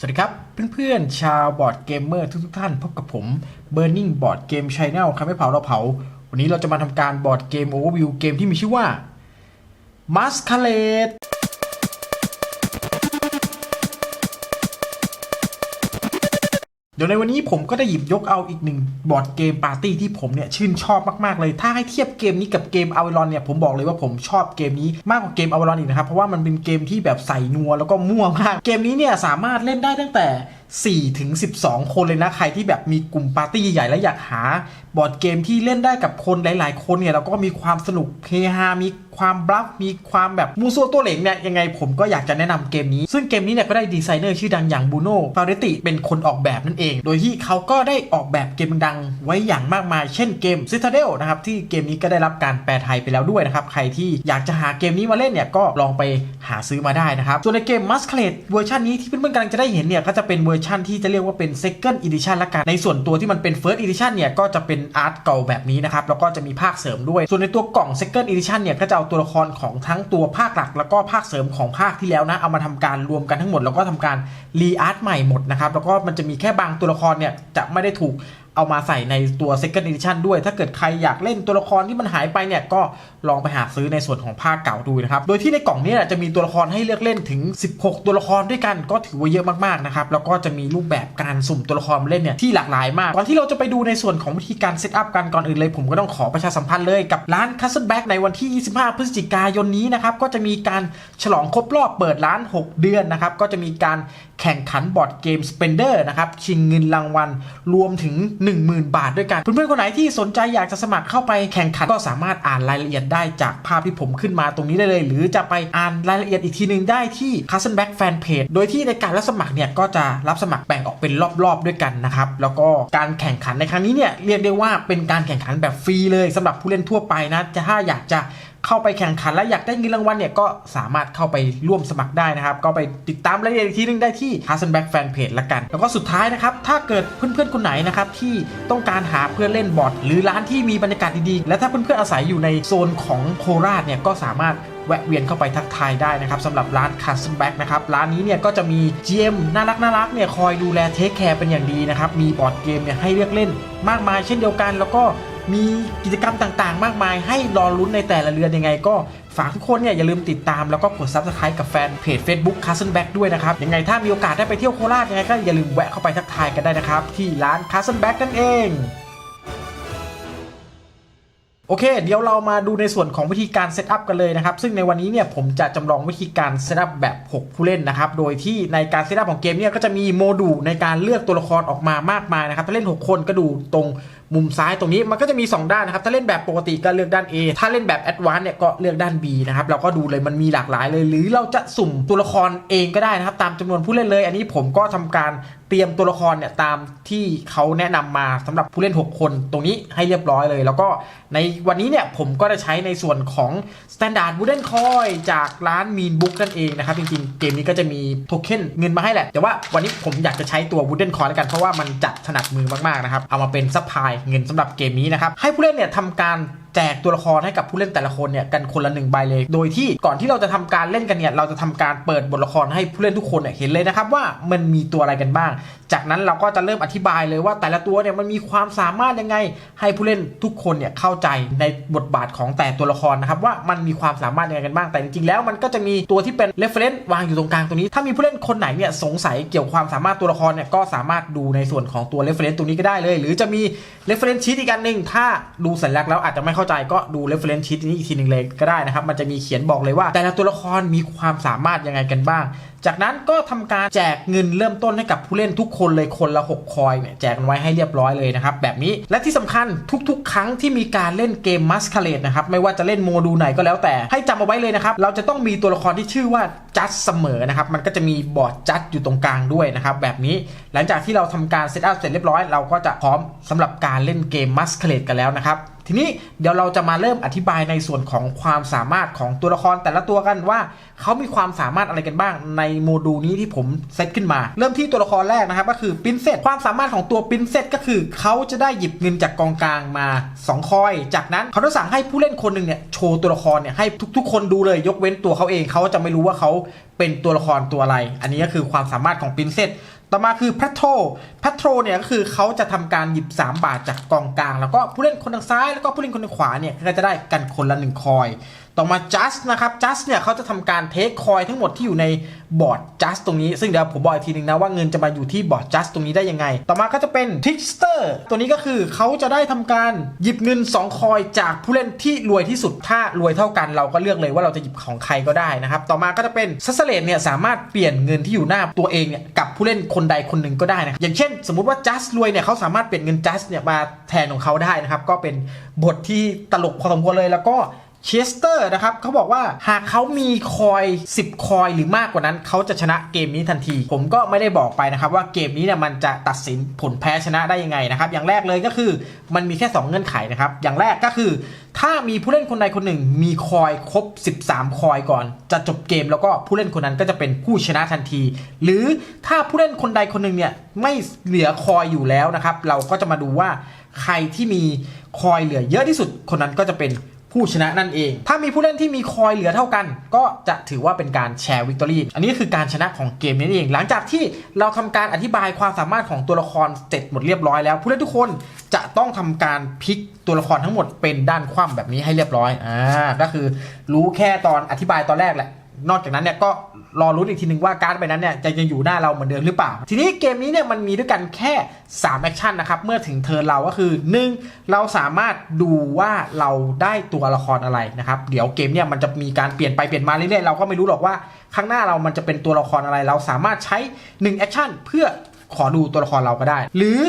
สวัสดีครับ เพื่อนๆ ชาวบอร์ดเกมเมอร์ทุกๆท่าน พบกับผม Burning Board Game Channel ครับไม่เผาเราเผา วันนี้เราจะมาทำการบอร์ดเกมโอเวอร์วิวเกมที่มีชื่อว่า Masquerade เดี๋ยวในวันนี้ผมก็ได้หยิบยกเอาอีกหนึ่งบอร์ดเกมปาร์ตี้ที่ผมเนี่ยชื่นชอบมากๆเลย ถ้าให้เทียบเกมนี้กับเกมอเวลอนเนี่ยผมบอกเลยว่าผมชอบเกมนี้มากกว่าเกมอเวลอนอีกนะครับเพราะว่ามันเป็นเกมที่แบบใส่นัวแล้วก็มั่วมาก เกมนี้เนี่ยสามารถเล่นได้ตั้งแต่ 4ถึง12 คนเลยนะ ใครที่แบบมีกลุ่มปาร์ตี้ใหญ่และอยากหา บอร์ดเกมที่เล่นได้กับคนหลาย ๆ คนเนี่ยแล้วก็มีความสนุกเฮฮา มีความบลัฟมีความแบบมูซัวตัวเหลงเนี่ยยังไงผมก็อยากจะแนะนำเกมนี้ ซึ่งเกมนี้เนี่ยก็ได้ดีไซเนอร์ชื่อดังอย่างบูโน่ฟาเรติเป็นคนออกแบบนั่นเอง โดยที่เขาก็ได้ออกแบบเกมดังไว้อย่างมากมาย เช่นเกม Citadel นะครับที่เกมนี้ก็ได้รับการแปลไทยไปแล้วด้วยนะครับใครที่อยากจะหาเกมนี้มาเล่นเนี่ยก็ลองไป หาซื้อมาได้นะครับ ส่วนในเกม Masquerade เวอร์ชันนี้ที่เพื่อนๆกำลังจะได้เห็นเนี่ยก็จะเป็นเวอร์ชันที่จะเรียกว่าเป็น Second Edition ละกัน ในส่วนตัวที่มันเป็น First Edition เนี่ยก็จะเป็นอาร์ตเก่าแบบนี้นะครับแล้วก็จะมีภาคเสริมด้วย ส่วนในตัวกล่อง Second Edition เนี่ยก็จะเอาตัวละครของทั้งตัวภาคหลัก แล้วก็ภาคเสริมของภาคที่แล้วนะเอามาทำการรวมกันทั้งหมดแล้วก็ทำการรีอาร์ตใหม่หมดนะครับแล้วก็มันจะมีแค่บางตัวละครเนี่ยจะไม่ได้ถูก เอามาใส่ในตัว Second Edition ด้วย ถ้าเกิดใครอยากเล่นตัวละครที่มันหายไปเนี่ย ก็ลองไปหาซื้อในส่วนของภาคเก่าดูนะครับ โดยที่ในกล่องนี้จะมีตัวละครให้เลือกเล่นถึง 16 ตัวละครด้วยกัน ก็ถือว่าเยอะมากๆนะครับ แล้วก็จะมีรูปแบบการสุ่มตัวละครเล่นเนี่ยที่หลากหลายมาก ก่อนที่เราจะไปดูในส่วนของวิธีการเซตอัพกันก่อนอื่นเลย ผมก็ต้องขอประชาสัมพันธ์เลยกับร้าน Castle Back ในวันที่ 25 พฤศจิกายนนี้นะครับ ก็จะมีการฉลองครบรอบเปิดร้าน 6 เดือนนะครับ ก็จะมีการแข่งขันบอร์ดเกม Spender นะครับ ชิงเงินรางวัลรวมถึง10,000 บาทด้วยกันเพื่อนๆคนไหนที่สนใจอยากจะสมัครเข้าไปแข่งขันก็สามารถอ่านรายละเอียดได้จากภาพที่ผมขึ้นมาตรงนี้ได้เลย หรือจะไปอ่านรายละเอียดอีกทีหนึ่งได้ที่ Castle Back Fanpage โดยที่ในการรับสมัครเนี่ยก็จะรับสมัครแบ่งออกเป็นรอบๆด้วยกันนะครับแล้วก็การแข่งขันในครั้งนี้เนี่ยเรียกได้ว่าเป็นการแข่งขันแบบฟรีเลยสำหรับผู้เล่นทั่วไปนะจะถ้าอยากจะ เข้าไปแข่งขันและอยากได้เงินรางวัลเนี่ยก็สามารถเข้าไปร่วมสมัครได้นะครับ ก็ไปติดตามรายละเอียดอีกทีนึงได้ที่ h a s s e n Back Fanpage ละกัน แล้วก็สุดท้ายนะครับ ถ้าเกิดเพื่อนๆคนไหนนะครับที่ต้องการหาเพื่อนเล่นบอร์ดหรือร้านที่มีบรรยากาศดีๆ และถ้าเพื่อนๆอาศัยอยู่ในโซนของโคราชเนี่ยก็สามารถแวะเวียนเข้าไปทักทายได้นะครับสำหรับร้าน Castle Back นะครับ ร้านนี้เนี่ยก็จะมี GM น่ารักน่ารักเนี่ยคอยดูแลเทคแคร์เป็นอย่างดีนะครับ มีบอร์ดเกมเนี่ยให้เลือกเล่นมากมายเช่นเดียวกัน แล้วก็ มีกิจกรรมต่างๆ มากมาย ให้รอลุ้นในแต่ละเรือนยังไง ก็ฝากทุกคนเนี่ยอย่าลืมติดตามแล้วก็กด Subscribe กับแฟนเพจ Facebook Castle Back ด้วยนะครับ ยังไงถ้ามีโอกาสได้ไปเที่ยวโคราชยังไงก็อย่าลืมแวะเข้าไปทักทายกันได้นะครับ ที่ร้าน Castle Back นั่นเองโอเค เดี๋ยวเรามาดูในส่วนของวิธีการเซตอัพกันเลยนะครับ ซึ่งในวันนี้เนี่ยผมจะจำลองวิธีการเซตอัพแบบ 6 ผู้เล่นนะครับ โดยที่ในการเซตอัพของเกมเนี่ยก็จะมีโมดูลในการเลือกตัวละครออกมามากมายนะครับ ถ้าเล่น 6 คนก็ดูตรง มุมซ้ายตรงนี้มันก็จะมี 2 ด้านนะครับ ถ้าเล่นแบบปกติก็เลือกด้าน A ถ้าเล่นแบบแอดวานซ์เนี่ยก็เลือกด้าน B นะครับ เราก็ดูเลยมันมีหลากหลายเลย หรือเราจะสุ่มตัวละครเองก็ได้นะครับ ตามจำนวนผู้เล่นเลย อันนี้ผมก็ทำการ เตรียมตัวละครเนี่ยตามที่เขาแนะนำมาสำหรับผู้เล่น 6 คนตรงนี้ให้เรียบร้อยเลย แล้วก็ในวันนี้เนี่ยผมก็จะใช้ในส่วนของ Standard Wooden Coin จากร้าน Mean Book นั่นเองนะครับ จริงๆ เกมนี้ก็จะมีโทเค็นเงินมาให้แหละ แต่ว่าวันนี้ผมอยากจะใช้ตัว Wooden Coin แล้วกัน เพราะว่ามันจัดถนัดมือมากๆนะครับ เอามาเป็นซัพพลายเงินสำหรับเกมนี้นะครับ ให้ผู้เล่นเนี่ยทำการ แจกตัวละครให้กับผู้เล่นแต่ละคนเนี่ยกันคนละหนึ่งใบเลย โดยที่ก่อนที่เราจะทำการเล่นกันเนี่ยเราจะทำการเปิดบทละครให้ผู้เล่นทุกคนเนี่ยเห็นเลยนะครับว่ามันมีตัวอะไรกันบ้าง จากนั้นเราก็จะเริ่มอธิบายเลยว่าแต่ละตัวเนี่ยมันมีความสามารถยังไง ให้ผู้เล่นทุกคนเนี่ยเข้าใจในบทบาทของแต่ตัวละครนะครับว่ามันมีความสามารถยังไงกันบ้างแต่จริงๆแล้วมันก็จะมีตัวที่เป็น reference วางอยู่ตรงกลางตรงนี้ ถ้ามีผู้เล่นคนไหนเนี่ยสงสัยเกี่ยวความสามารถตัวละครเนี่ยก็สามารถดูในส่วนของตัว reference ตรงนี้ก็ได้เลย หรือจะมี reference sheet อีกอันหนึ่งถ้าดูสัญลักษณ์แล้วอาจจะไม่เข้าใจก็ดู reference sheet นี้อีกทีหนึ่งเลยก็ได้นะครับ มันจะมีเขียนบอกเลยว่า แต่ละตัวละครมีความสามารถยังไงกันบ้างจากนั้นก็ทำการแจกเงินเริ่มต้นให้กับผู้เล่นทุกคนเลยคนละ 6 คอยเนี่ยแจกกันไว้ให้เรียบร้อยเลยนะครับ แบบนี้และที่สำคัญทุกๆ ครั้งที่มีการเล่นเกม Masquerade นะครับ ไม่ว่าจะเล่นโมดูลไหนก็แล้วแต่ ให้จำเอาไว้เลยนะครับ เราจะต้องมีตัวละครที่ชื่อว่าจัดเสมอนะครับ มันก็จะมีบอร์ดจัดอยู่ตรงกลางด้วยนะครับ แบบนี้หลังจากที่เราทำการเซตอัพเสร็จเรียบร้อยเราก็จะพร้อมสำหรับการเล่นเกม Masquerade กันแล้วนะครับทีนี้เดี๋ยวเราจะมาเริ่มอธิบายในส่วนของความสามารถของตัวละครแต่ละตัวกันว่าเขามีความสามารถอะไรกันบ้างในโมดูลนี้ที่ผมเซตขึ้นมา เริ่มที่ตัวละครแรกนะครับก็คือปินเซตความสามารถของตัวปินเซตก็คือเขาจะได้หยิบเงินจากกองกลางมา 2 คอย จากนั้นเขาจะสั่งให้ผู้เล่นคนหนึ่งเนี่ยโชว์ตัวละครเนี่ยให้ทุก ๆ คนดูเลยยกเว้นตัวเขาเองเขาจะไม่รู้ว่าเขาเป็นตัวละครตัวอะไร อันนี้ก็คือความสามารถของปินเซตต่อมาคือพัทโทพัทโทเนี่ยก็คือเขาจะทำการหยิบ 3 บาทจากกองกลาง แล้วก็ผู้เล่นคนทางซ้ายแล้วก็ผู้เล่นคนทางขวาเนี่ยก็จะได้กันคนละ1คอย ต่อมาจัสนะครับจัสเนี่ยเขาจะทำการเทคคอยทั้งหมดที่อยู่ในบอร์ดจัสตรงนี้ ซึ่งเดี๋ยวผมบอกอีกทีนึงนะว่าเงินจะมาอยู่ที่บอร์ดจัสตรงนี้ได้ยังไง ต่อมาก็จะเป็นทิกสเตอร์ตัวนี้ก็คือเขาจะได้ทำการหยิบเงิน 2 คอยจากผู้เล่นที่รวยที่สุด ถ้ารวยเท่ากันเราก็เลือกเลยว่าเราจะหยิบของใครก็ได้นะครับ ต่อมาก็จะเป็นซัสเลตเนี่ยสามารถเปลี่ยนเงินที่อยู่หน้าตัวเองเนี่ยกับผู้เล่นคนใดคนหนึ่งก็ได้นะ อย่างเช่น สมมุติว่าจัสรวยเนี่ยเขาสามารถเปลี่ยนเงินจัสเนี่ยมาแทนของเขาได้นะครับ ก็เป็นบทที่ตลกพอสมควรเลยแล้วก็ เชสเตอร์นะครับเขาบอกว่าหากเขามีคอย 10 คอยหรือมากกว่านั้น เขาจะชนะเกมนี้ทันที ผมก็ไม่ได้บอกไปนะครับว่าเกมนี้เนี่ยมันจะตัดสินผลแพ้ชนะได้ยังไงนะครับ อย่างแรกเลยก็คือมันมีแค่ 2 เงื่อนไขนะครับ อย่างแรกก็คือ ถ้ามีผู้เล่นคนใดคนหนึ่ง มีคอยครบ 13 คอยก่อน จะจบเกมแล้วก็ผู้เล่นคนนั้นก็จะเป็นผู้ชนะทันที หรือถ้าผู้เล่นคนใดคนหนึ่งเนี่ยไม่เหลือคอยอยู่แล้วนะครับเราก็จะมาดูว่าใครที่มีคอยเหลือเยอะที่สุดคนนั้นก็จะเป็น ผู้ชนะนั่นเอง ถ้ามีผู้เล่นที่มีคอยเหลือเท่ากัน ก็จะถือว่าเป็นการแชร์วิกตอรี่ อันนี้คือการชนะของเกมนี้เอง หลังจากที่เราทำการอธิบายความสามารถของตัวละครเสร็จหมดเรียบร้อยแล้ว ผู้เล่นทุกคนจะต้องทำการพลิกตัวละครทั้งหมดเป็นด้านคว่ำแบบนี้ให้เรียบร้อย อ่า ก็คือรู้แค่ตอนอธิบายตอนแรกแหละ นอกจากนั้นเนี่ยก็รอรุ้อีกทีนึงว่าการ์ดใบนั้นเนี่ยจะยังอยู่หน้าเราเหมือนเดิมหรือเปล่า ทีนี้เกมนี้เนี่ยมันมีด้วยกันแค่ 3 แอคชั่นนะครับ เมื่อถึงเทิร์นเราก็คือ 1. เราสามารถดูว่าเราได้ตัวละครอะไรนะครับ เดี๋ยวเกมเนี่ยมันจะมีการเปลี่ยนไปเปลี่ยนมาเรื่อยๆ เราก็ไม่รู้หรอกว่าข้างหน้าเรามันจะเป็นตัวละครอะไร เราสามารถใช้1แอคชั่นเพื่อขอดูตัวละครเราก็ได้ หรือ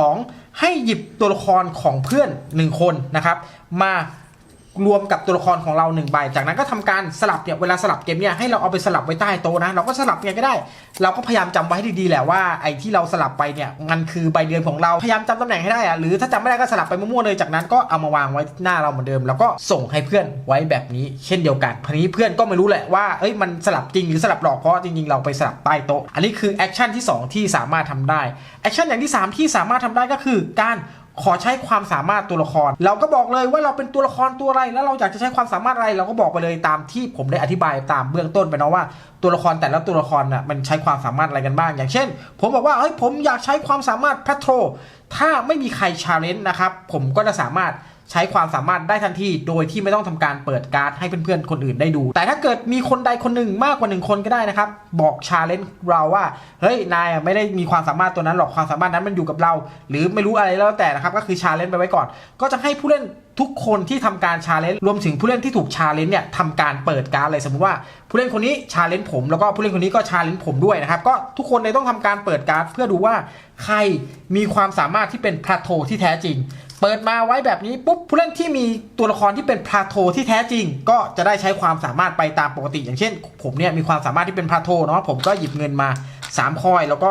2. ให้หยิบตัวละครของเพื่อน 1 คนนะครับมา รวมกับตัวละครของเราหนึ่งใบ จากนั้นก็ทำการสลับเนี่ยเวลาสลับเกมเนี่ยให้เราเอาไปสลับไว้ใต้โต๊ะนะ เราก็สลับไงก็ได้ เราก็พยายามจำไว้ให้ดีๆแหละว่าไอ้ที่เราสลับไปเนี่ยมันคือใบเดือนของเราพยายามจำตำแหน่งให้ได้อะหรือถ้าจำไม่ได้ก็สลับไปมั่วๆเลยจากนั้นก็เอามาวางไว้หน้าเราเหมือนเดิม แล้วก็ส่งให้เพื่อนไว้แบบนี้ เช่นเดียวกันทีนี้เพื่อนก็ไม่รู้แหละว่าเอ้ยมันสลับจริงหรือสลับหลอกเพราะจริงๆเราไปสลับใต้โต๊ะอันนี้คือแอคชั่นที่สองที่สามารถทำได้แอคชั่นอย่างที่สามที่สามารถทำได้ก็คือการ ขอใช้ความสามารถตัวละคร เราก็บอกเลยว่าเราเป็นตัวละครตัวอะไร แล้วเราอยากจะใช้ความสามารถอะไรเราก็บอกไปเลยตามที่ผมได้อธิบายตามเบื้องต้นไปเนาะว่าตัวละครแต่ละตัวละครน่ะมันใช้ความสามารถอะไรกันบ้าง อย่างเช่น ผมบอกว่าเฮ้ยผมอยากใช้ความสามารถแพทโทรถ้าไม่มีใครชาเลนจ์นะครับผมก็จะสามารถ ใช้ความสามารถได้ทันที โดยที่ไม่ต้องทำการเปิดการ์ดให้เพื่อนๆคนอื่นได้ดู แต่ถ้าเกิดมีคนใดคนหนึ่งมากกว่าหนึ่งคนก็ได้นะครับ บอกชาเลนจ์เราว่า เฮ้ย นายไม่ได้มีความสามารถตัวนั้นหรอกความสามารถนั้นมันอยู่กับเรา หรือไม่รู้อะไรแล้วแต่นะครับ ก็คือชาเลนจ์ไปไว้ก่อน ก็จะให้ผู้เล่นทุกคนที่ทำการชาเลนจ์รวมถึงผู้เล่นที่ถูกชาเลนจ์เนี่ยทำการเปิดการ์ดเลยสมมติว่าผู้เล่นคนนี้ชาเลนจ์ผมแล้วก็ผู้เล่นคนนี้ก็ชาเลนจ์ผมด้วยนะครับ ก็ทุกคนเลยต้องทำการเปิดการ์ดเพื่อดูว่า ใครมีความสามารถที่เป็นพลาโทที่แท้จริง เปิดมาไว้แบบนี้ปุ๊บผู้เล่นที่มีตัวละครที่เป็นพลาโทที่แท้จริง ก็จะได้ใช้ความสามารถไปตามปกติ อย่างเช่น ผมเนี่ยมีความสามารถที่เป็นพลาโทเนาะผมก็หยิบเงินมา 3 คอย แล้วก็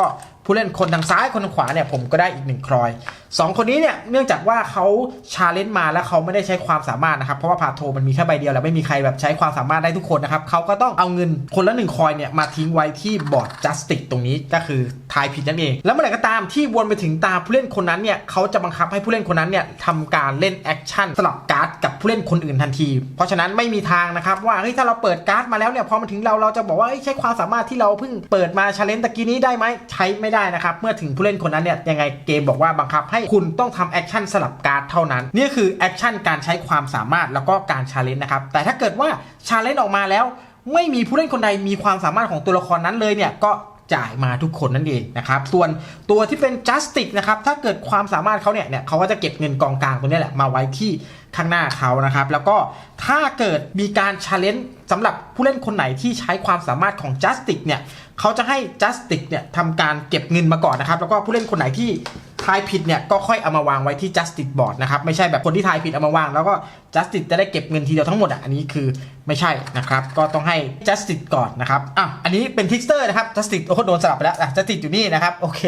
ผู้เล่นคนทางซ้ายคนทางขวาเนี่ยผมก็ได้อีกหนึ่งคอยสองคนนี้เนี่ยเนื่องจากว่าเขาชาเลนจ์มาแล้วเขาไม่ได้ใช้ความสามารถนะครับเพราะว่าพาโทมันมีแค่ใบเดียวแล้วไม่มีใครแบบใช้ความสามารถได้ทุกคนนะครับเขาก็ต้องเอาเงินคนละหนึ่งคอยเนี่ยมาทิ้งไว้ที่บอร์ดจัสติกตรงนี้ก็คือทายผิดนั่นเอง แล้วเมื่อไหร่ก็ตามที่วนไปถึงตาผู้เล่นคนนั้นเนี่ยเขาจะบังคับให้ผู้เล่นคนนั้นเนี่ยทำการเล่นแอคชั่นสลับการ์ดกับผู้เล่นคนอื่นทันที เพราะฉะนั้นไม่มีทางนะครับว่าเฮ้ยถ้าเราเปิดการ์ดมาแล้วเนี่ยพอมาถึงเราเราจะบอกว่าใช้ความสามารถที่เราเพิ่งเปิดมาชาเลนจ์ตะกี้นี้ได้ไหมใช้ไม่ได้ได้นะครับ เมื่อถึงผู้เล่นคนนั้นเนี่ยยังไงเกมบอกว่าบังคับให้คุณต้องทำแอคชั่นสลับการ์ดเท่านั้น นี่คือแอคชั่นการใช้ความสามารถแล้วก็การชาเลนจ์นะครับ แต่ถ้าเกิดว่าชาเลนจ์ออกมาแล้ว ไม่มีผู้เล่นคนใดมีความสามารถของตัวละครนั้นเลยเนี่ยก็จ่ายมาทุกคนนั่นเองนะครับ ส่วนตัวที่เป็น justice นะครับ ถ้าเกิดความสามารถเขาเนี่ยเนี่ยเขาก็จะเก็บเงินกองกลางตรงนี้แหละมาไว้ที่ข้างหน้าเขานะครับ แล้วก็ถ้าเกิดมีการ challenge สำหรับผู้เล่นคนไหนที่ใช้ความสามารถของ justice เนี่ย เขาจะให้ justice เนี่ยทำการเก็บเงินมาก่อนนะครับ แล้วก็ผู้เล่นคนไหนที่ทายผิดเนี่ยก็ค่อยเอามาวางไว้ที่ justice board นะครับ ไม่ใช่แบบคนที่ทายผิดเอามาวาง แล้วก็ justice จะได้เก็บเงินทีเดียวทั้งหมดอะอันนี้คือไม่ใช่นะครับ ก็ต้องให้ justice ก่อนนะครับอะอันนี้เป็น trickster นะครับ justice โอ้โหโดนสลับไปแล้วอะ justice อยู่นี่นะครับโอเค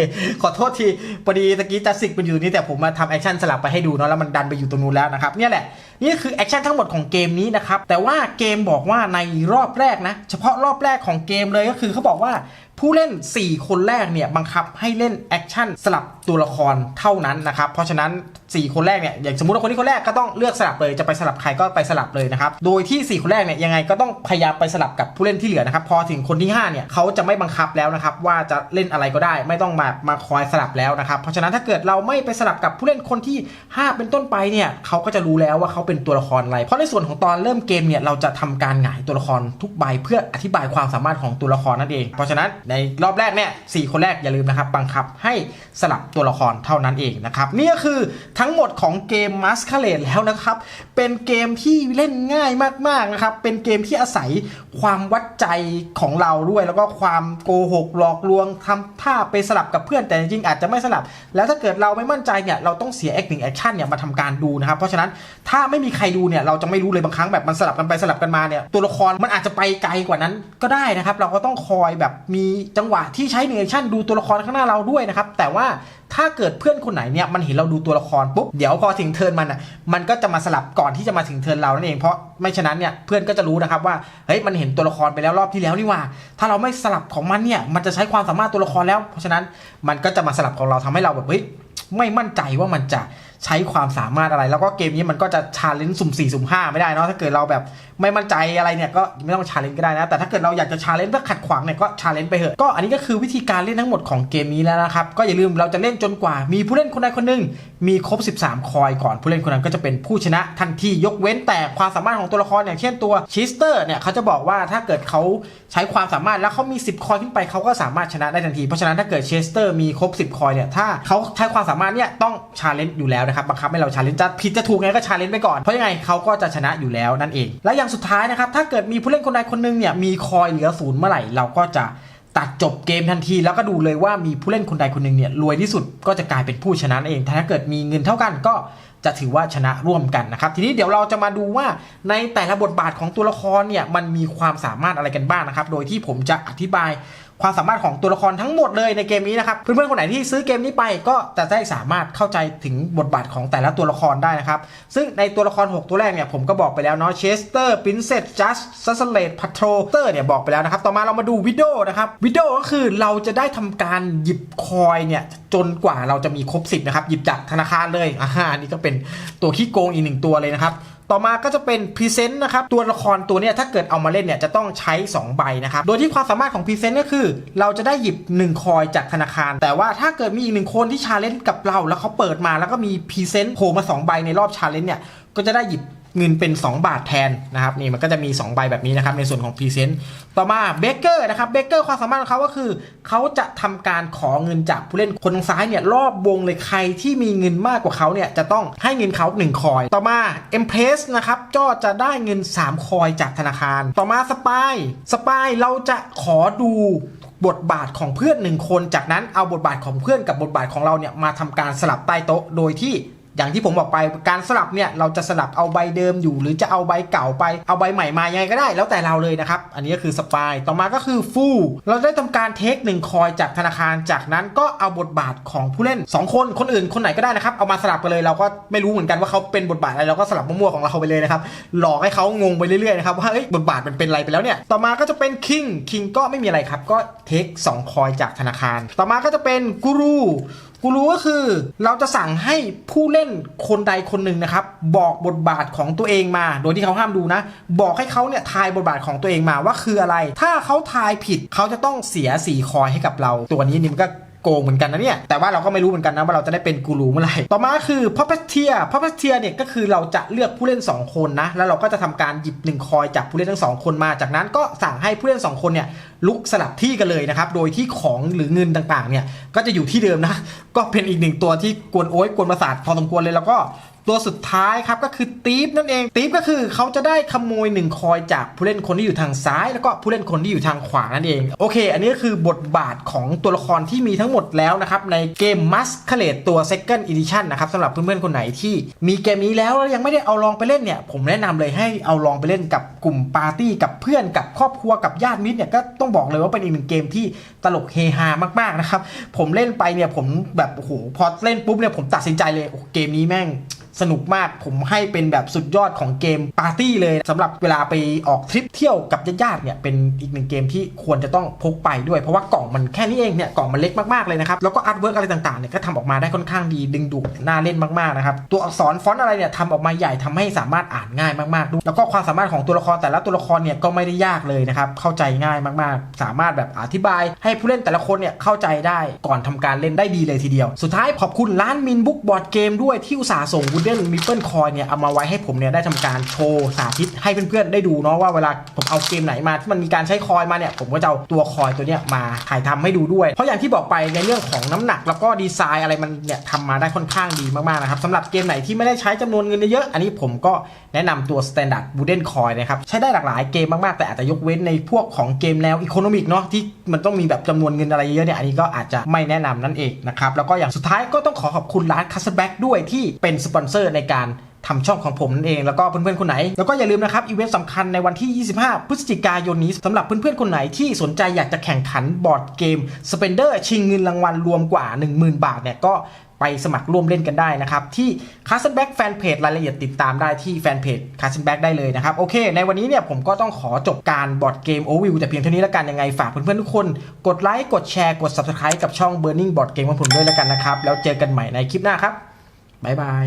ขอโทษทีพอดีตะกี้ justice มันอยู่ตรงนี้แต่ผมมาทำแอคชั่นสลับไปให้ดูเนาะแล้วมันดันไปอยู่ตรงนู้นแล้วนะครับเนี่ยแหละ นี่คือแอคชั่นทั้งหมดของเกมนี้นะครับ แต่ว่าเกมบอกว่าในรอบแรกนะ เฉพาะรอบแรกของเกมเลยก็คือเขาบอกว่าผู้เล่น 4 คนแรกเนี่ยบังคับให้เล่นแอคชั่นสลับตัวละครเท่านั้นนะครับ เพราะฉะนั้น 4คนแรกเนี่ยอย่างสมมติว่าคนที่คนแรกก็ต้องเลือกสลับเลยจะไปสลับใครก็ไปสลับเลยนะครับโดยที่ 4 คนแรกเนี่ยยังไงก็ต้องพยายามไปสลับกับผู้เล่นที่เหลือนะครับพอถึงคนที่5เนี่ยเขาจะไม่บังคับแล้วนะครับว่าจะเล่นอะไรก็ได้ ไม่ต้องมามาคอยสลับแล้วนะครับเพราะฉะนั้นถ้าเกิดเราไม่ไปสลับกับผู้เล่นคนที่ 5 เป็นต้นไปเนี่ยเขาก็จะรู้แล้วว่าเขาเป็นตัวละครอะไร เพราะในส่วนของตอนเริ่มเกมเนี่ยเราจะทำการหงายตัวละครทุกใบเพื่ออธิบายความสามารถของตัวละครนั่นเอง เพราะฉะนั้นในรอบแรกเนี่ยสคนแรกอย่าลืมนะครับบังคับให้สลับตัวละครเท่านั้นเองนะครับนี่ก็คือทั้งหมดของเกม Masquerade แล้วนะครับ เป็นเกมที่เล่นง่ายมากๆนะครับ เป็นเกมที่อาศัยความวัดใจของเราด้วย แล้วก็ความโกหกหลอกลวงทำท่าไปสลับกับเพื่อนแต่จริงอาจจะไม่สลับ แล้วถ้าเกิดเราไม่มั่นใจเนี่ยเราต้องเสีย acting action เนี่ยมาทำการดูนะครับ เพราะฉะนั้นถ้าไม่มีใครดูเนี่ยเราจะไม่รู้เลยบางครั้งแบบมันสลับกันไปสลับกันมาเนี่ยตัวละครมันอาจจะไปไกลกว่านั้นก็ได้นะครับ เราก็ต้องคอยแบบมีจังหวะที่ใช้เนชั่นดูตัวละครข้างหน้าเราด้วยนะครับแต่ว่า ถ้าเกิดเพื่อนคนไหนเนี่ยมันเห็นเราดูตัวละครปุ๊บเดี๋ยวพอถึงเทิร์นมันอะมันก็จะมาสลับก่อนที่จะมาถึงเทิร์นเรานั่นเองเพราะไม่ฉะนั้นเนี่ยเพื่อนก็จะรู้นะครับว่าเฮ้ยมันเห็นตัวละครไปแล้วรอบที่แล้วนี่ว่า ถ้าเราไม่สลับของมันเนี่ยมันจะใช้ความสามารถตัวละครแล้ว เพราะฉะนั้นมันก็จะมาสลับของเราทำให้เราแบบเฮ้ยไม่มั่นใจว่ามันจะใช้ความสามารถอะไร แล้วก็เกมนี้มันก็จะชาเลนจ์สุ่ม4สุ่ม5ไม่ได้เนาะถ้าเกิดเราแบบ ไม่มั่นใจอะไรเนี่ยก็ไม่ต้องชาเลนจ์ก็ได้นะ แต่ถ้าเกิดเราอยากจะชาเลนจ์เพื่อขัดขวางเนี่ยก็ชาเลนจ์ไปเถอะก็อันนี้ก็คือวิธีการเล่นทั้งหมดของเกมนี้แล้วนะครับก็อย่าลืมเราจะเล่นจนกว่า มีผู้เล่นคนใดคนหนึ่งมีครบ 13 คอยก่อนผู้เล่นคนนั้นก็จะเป็นผู้ชนะทันทียกเว้นแต่ความสามารถของตัวละครอย่างเช่นตัวชิสเตอร์เนี่ยเขาจะบอกว่าถ้าเกิดเขาใช้ความสามารถแล้วเขามี 10 คอยขึ้นไปเขาก็สามารถชนะได้ทันที เพราะฉะนั้นถ้าเกิดเชสเตอร์มีครบ 10 คอยเนี่ยถ้าเขาใช้ความสามารถเนี่ยต้องชาเลนจ์อยู่แล้วนะครับบังคับให้เราชาเลนจ์จะผิดจะถูกไงก็ชาเลนจ์ไปก่อนเพราะยังไงเขาก็จะชนะอยู่แล้วนั่นเองและย่างสุดท้ายนะครับ ถ้าเกิดมีผู้เล่นคนใดคนหนึงเนี่ยมีคอยเหลือศูนย์เมื่อไหร่เราก็จะตัดจบเกมทันที แล้วก็ดูเลยว่ามีผู้เล่นคนใดคนหนึ่งเนี่ยรวยที่สุดก็จะกลายเป็นผู้ชนะเองถ้าเกิดมีเงินเท่ากันก็จะถือว่าชนะร่วมกันนะครับ ทีนี้เดี๋ยวเราจะมาดูว่าในแต่ละบทบาทของตัวละครเนี่ยมันมีความสามารถอะไรกันบ้างนะครับ โดยที่ผมจะอธิบาย ความสามารถของตัวละครทั้งหมดเลยในเกมนี้นะครับ เพื่อนๆคนไหนที่ซื้อเกมนี้ไปก็จะได้สามารถเข้าใจถึงบทบาทของแต่ละตัวละครได้นะครับ ซึ่งในตัวละคร 6 ตัวแรกเนี่ยผมก็บอกไปแล้วเนาะเชสเตอร์ปินเซสจัสซัสเลตพัทโทเตอร์เนี่ยบอกไปแล้วนะครับ ต่อมาเรามาดูวิดีโอนะครับวิดีโอก็คือเราจะได้ทำการหยิบคอยเนี่ยจนกว่าเราจะมีครบ 10นะครับหยิบจากธนาคารเลยอ่าอันนี้ก็เป็นตัวขี้โกงอีกหนึ่งตัวเลยนะครับ ต่อมาก็จะเป็นพรีเซนต์นะครับตัวละครตัวเนี้ยถ้าเกิดเอามาเล่นเนี่ยจะต้องใช้ 2 ใบนะครับโดยที่ความสามารถของพรีเซนต์ก็คือ เราจะได้หยิบ 1 คอยจากธนาคาร แต่ว่าถ้าเกิดมีอีกหนึ่งคนที่ชาเลนจ์กับเรา แล้วเขาเปิดมาแล้วก็มีพรีเซนต์โผล่มา2ใบในรอบชาเลนจ์เนี่ยก็จะได้หยิบ เงินเป็น 2 บาทแทนนะครับนี่มันก็จะมี 2 ใบแบบนี้นะครับในส่วนของพรีเซนต์ต่อมาเบเกอร์นะครับเบเกอร์ความสามารถของเขาก็คือ เขาจะทำการขอเงินจากผู้เล่นคนทางซ้ายเนี่ยรอบวงเลยใครที่มีเงินมากกว่าเขาเนี่ยจะต้องให้เงินเขา1คอย ต่อมาเอ็มเพรสนะครับก็จะได้เงิน 3 คอยจากธนาคาร ต่อมาสปายสปายเราจะขอดูบทบาทของเพื่อนหนึ่งคน จากนั้นเอาบทบาทของเพื่อนกับบทบาทของเราเนี่ยมาทำการสลับใต้โต๊ะโดยที่ อย่างที่ผมบอกไปการสลับเนี่ยเราจะสลับเอาใบเดิมอยู่ หรือจะเอาใบเก่าไปเอาใบใหม่มายังไงก็ได้แล้วแต่เราเลยนะครับ อันนี้ก็คือสปายต่อมาก็คือฟูเราได้ทำการเทคหนึ่งคอยจากธนาคารจากนั้นก็เอาบทบาทของผู้เล่น 2 คนคนอื่นคนไหนก็ได้นะครับ เอามาสลับกันเลยเราก็ไม่รู้เหมือนกันว่าเขาเป็นบทบาทอะไรเราก็สลับมั่วๆของเราไปเลยนะครับหลอกให้เขางงไปเรื่อยๆนะครับว่าเอ้ยบทบาทมันเป็นอะไรไปแล้วเนี่ยต่อมาก็จะเป็นคิงคิงก็ไม่มีอะไรครับก็เทค2คอยจากธนาคาร ต่อมาก็จะเป็นกูรู กูรู้ก็คือเราจะสั่งให้ผู้เล่นคนใดคนหนึ่งนะครับ บอกบทบาทของตัวเองมา โดยที่เขาห้ามดูนะ บอกให้เขาเนี่ยทายบทบาทของตัวเองมาว่าคืออะไร ถ้าเขาทายผิดเขาจะต้องเสียสีคอยให้กับเรา ตัวนี้นี่มันก็โกงเหมือนกันนะเนี่ย แต่ว่าเราก็ไม่รู้เหมือนกันนะว่าเราจะได้เป็นกูรูเมื่อไหร่ ต่อมาคือพัพเพเทียพัพเพเทียเนี่ยก็คือเราจะเลือกผู้เล่น 2 คนนะ แล้วเราก็จะทำการหยิบ1คอยจากผู้เล่นทั้งสองคนมา จากนั้นก็สั่งให้ผู้เล่น 2 คนเนี่ย ลุกสลับที่กันเลยนะครับ โดยที่ของหรือเงินต่างๆเนี่ยก็จะอยู่ที่เดิมนะ ก็เป็นอีกหนึ่งตัวที่กวนโอ้ยกวนประสาทพอสมควรเลยแล้วก็ตัวสุดท้ายครับก็คือตีฟนั่นเองตีฟก็คือเขาจะได้ขโมยหนึ่งคอยจากผู้เล่นคนที่อยู่ทางซ้าย แล้วก็ผู้เล่นคนที่อยู่ทางขวานั่นเอง โอเค อันนี้ก็คือบทบาทของตัวละครที่มีทั้งหมดแล้วนะครับในเกม Masquerade ตัว Second Edition นะครับสำหรับเพื่อนๆคนไหนที่มีเกมนี้แล้วแล้วยังไม่ได้เอาลองไปเล่นเนี่ยผมแนะนำเลยให้เอาลองไปเล่นกับกลุ่มปาร์ตี้กับเพื่อนกับครอบครัวกับญาติมิตรเนี่ยก็ต้องบอกเลยว่าเป็นอีกหนึ่งเกมที่ตลกเฮฮามากๆนะครับ ผมเล่นไปเนี่ยผมแบบโอ้โหพอเล่นปุ๊บเนี่ยผมตัดสินใจเลยโอ้เกมนี้แม่ง สนุกมากผมให้เป็นแบบสุดยอดของเกมปาร์ตี้เลยสำหรับเวลาไปออกทริปเที่ยวกับญาติๆเนี่ยเป็นอีกหนึ่งเกมที่ควรจะต้องพกไปด้วยเพราะว่ากล่องมันแค่นี้เองเนี่ยกล่องมันเล็กมากๆเลยนะครับแล้วก็อาร์ตเวิร์กอะไรต่างๆเนี่ยก็ทำออกมาได้ค่อนข้างดีดึงดูดน่าเล่นมากๆนะครับตัวอักษรฟอนต์อะไรเนี่ยทำออกมาใหญ่ทำให้สามารถอ่านง่ายมากๆด้วยแล้วก็ความสามารถของตัวละครแต่ละตัวละครเนี่ยก็ไม่ได้ยากเลยนะครับเข้าใจง่ายมากๆ สามารถแบบอธิบาย ให้ผู้เล่นแต่ละคนเนี่ยเข้าใจได้ก่อนทำการเล่นได้ดีเลยทีเดียว สุดท้ายขอบคุณร้านมินบุ๊กบอร์ดเกมด้วยที่อุตส่าห์ส่ง Wooden m i p p l e Coin เนี่ยเอามาไว้ให้ผมเนี่ยได้ทำการโชว์สาธิตให้เพื่อนๆได้ดูเนาะว่าเวลาผมเอาเกมไหนมาที่มันมีการใช้คอยมาเนี่ยผมก็จะเอาตัวคอยตัวเนี้ยมาถ่ายทำให้ดูด้วย เพราะอย่างที่บอกไปในเรื่องของน้ำหนักแล้วก็ดีไซน์อะไรมันเนี่ยทำมาได้ค่อนข้างดีมากๆนะครับสำหรับเกมไหนที่ไม่ได้ใช้จำนวนเงินเยอะอันนี้ผมก็แนะนำตัว Standard Wooden Coin นะครับใช้ได้หลากหลายเกมมากๆ แต่อาจจะยกเว้นในพวกของเกมแนวอีโคโนมิกเนาะที่มันต้องมีแบบจำนวนเงินอะไรเยอะเนี่ยอันนี้ก็อาจจะไม่แนะนำนั่นเองนะครับแล้วก็อย่างสุดท้ายก็ต้องขอขอบคุณร้าน c u s t b a c k ด้วยที่เป็นสปอนเซอร์ในการทำช่องของผมนั่นเองแล้วก็เพื่อนๆคนไหน แล้วก็อย่าลืมนะครับอีเวนต์สำคัญในวันที่ 25 พฤศจิกายนนี้สำหรับเพื่อนๆคนไหนที่สนใจอยากจะแข่งขันบอร์ดเกม Spender ชิงเงินรางวัลรวมกว่า 10,000 บาทเนี่ยก็ไปสมัครร่วมเล่นกันได้นะครับ ที่ c a s t b a c k Fanpage รายละเอียดติดตามได้ที่แฟนเพจ c a s t b a c k ได้เลยนะครับ โอเค ในวันนี้เนี่ยผมก็ต้องขอจบการบอร์ดเกมโอวิวแต่เพียงเท่านี้แล้วกันยังไง ฝากเพื่อนๆทุกคน กดไลค์กดแชร์กด Subscribe กับช่อง Burning Board Game ของผมด้วยแล้วกันนะครับ แล้วเจอกันใหม่ในคลิปหน้าครับบ๊ายบาย